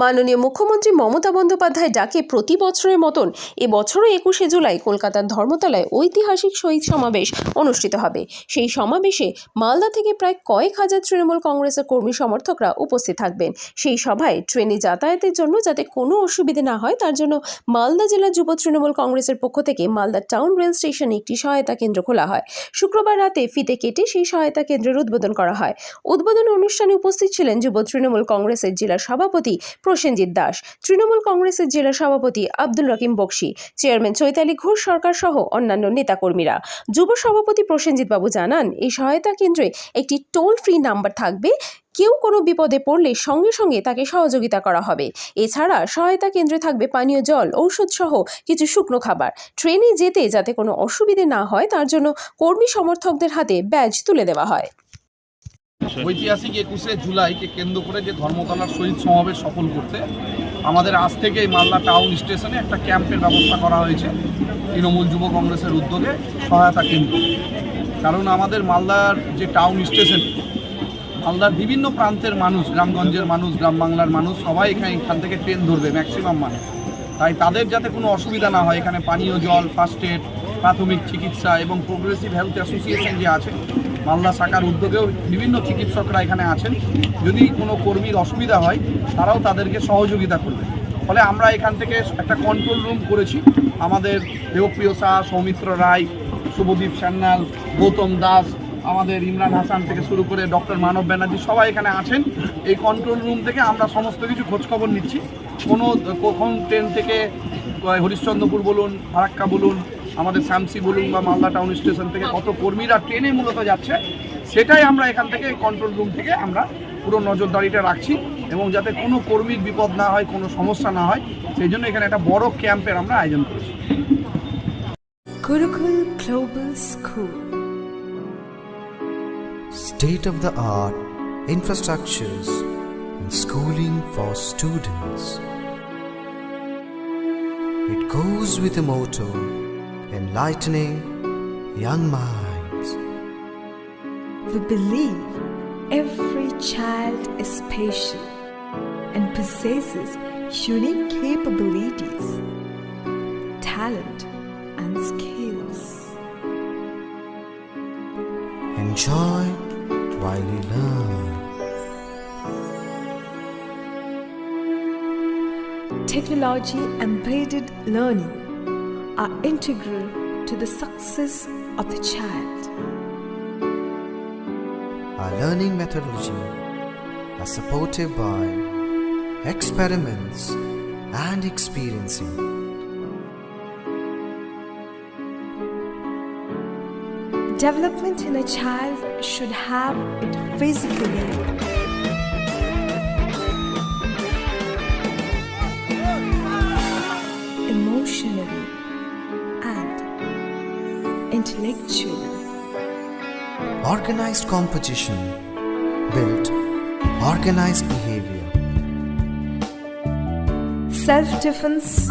মাননীয় মুখ্যমন্ত্রী মমতা বন্দ্যোপাধ্যায় ডাকে প্রতি বছরের মতন এবছরও একুশে জুলাই কলকাতার ধর্মতলায় ঐতিহাসিক শহীদ সমাবেশ অনুষ্ঠিত হবে। সেই সমাবেশে মালদা থেকে প্রায় কয়েক হাজার তৃণমূল কংগ্রেসের কর্মী সমর্থকরা উপস্থিত থাকবেন। সেই সভায় ট্রেনে যাতায়াতের জন্য যাতে কোনো অসুবিধে না হয়, তার জন্য মালদা জেলা যুব তৃণমূল কংগ্রেসের পক্ষ থেকে মালদা টাউন রেল স্টেশনে একটি সহায়তা কেন্দ্র খোলা হয়। শুক্রবার রাতে ফিতে কেটে সেই সহায়তা কেন্দ্রের উদ্বোধন করা হয়। উদ্বোধন অনুষ্ঠানে উপস্থিত ছিলেন যুব তৃণমূল কংগ্রেসের জেলা সভাপতি প্রসেনজিৎ দাস। তৃণমূল কংগ্রেসের জেলা সভাপতি আব্দুল রকিম বক্সি, চেয়ারম্যান চৈতালি ঘোষ সরকার সহ অন্যান্য নেতাকর্মীরা। যুব সভাপতি প্রসেনজিৎ বাবু জানান, এই সহায়তা কেন্দ্রে একটি টোল ফ্রি নাম্বার থাকবে। কেউ কোনো বিপদে পড়লে সঙ্গে সঙ্গে তাকে সহযোগিতা করা হবে। এছাড়া সহায়তা কেন্দ্রে থাকবে পানীয় জল, ঔষধ সহ কিছু শুকনো খাবার। ট্রেনে যেতে যাতে কোনো অসুবিধে না হয়, তার জন্য কর্মী সমর্থকদের হাতে ব্যাজ তুলে দেওয়া হয়। ঐতিহাসিক একুশে জুলাইকে কেন্দ্র করে যে ধর্মতলার শহীদ সমাবেশ সফল করতে, আমাদের আজ থেকেই মালদা টাউন স্টেশনে একটা ক্যাম্পের ব্যবস্থা করা হয়েছে তৃণমূল যুব কংগ্রেসের উদ্যোগে সহায়তা কেন্দ্র। কারণ আমাদের মালদার যে টাউন স্টেশন, মালদার বিভিন্ন প্রান্তের মানুষ, গ্রামগঞ্জের মানুষ গ্রাম বাংলার মানুষ, সবাই এখানে এখান থেকে ট্রেন ধরবে, ম্যাক্সিমাম মানুষ। তাই তাদের যাতে কোনো অসুবিধা না হয়, এখানে পানীয় জল ফার্স্ট এড প্রাথমিক চিকিৎসা এবং প্রোগ্রেসিভ হেলথ অ্যাসোসিয়েশন যে আছে মালদা শাখার উদ্যোগেও বিভিন্ন চিকিৎসকরা এখানে আছেন। যদি কোনো কর্মীর অসুবিধা হয়, তারাও তাদেরকে সহযোগিতা করবে। ফলে আমরা এখান থেকে একটা কন্ট্রোল রুম করেছি। আমাদের দেবপ্রিয় শাহ সৌমিত্র রায়, শুভদীপ সান্যাল, গৌতম দাস, আমাদের ইমরান হাসান থেকে শুরু করে ডক্টর মানব ব্যানার্জি সবাই এখানে আছেন। এই কন্ট্রোল রুম থেকে আমরা সমস্ত কিছু খোঁজখবর নিচ্ছি। কোনো কখন ট্রেন থেকে হরিশ্চন্দ্রপুর বলুন, ফারাক্কা বলুন আমাদের শামসি বলুন বা মালদা টাউন স্টেশন থেকে কত কর্মীরা ট্রেনে মূলত যাচ্ছে সেটাই আমরা এখান থেকে কন্ট্রোল রুম থেকে আমরা পুরো নজরদারিটা রাখছি এবং যাতে কোনো কর্মীর বিপদ না হয় কোনো সমস্যা না হয় সেই জন্য এখানে একটা বড় ক্যাম্পের আমরা আয়োজন করেছি Gurukul Global School. state of the art infrastructures and schooling for students. It goes with the motto enlightening young minds. We believe every child is special and possesses unique capabilities, talent, and skills. Enjoy while you learn. Technology embedded learning are integral to the success of the child. Our learning methodology are supported by experiments and experiencing. Development in a child should have it physically, intellectually. Organized competition built organized behavior. Self defense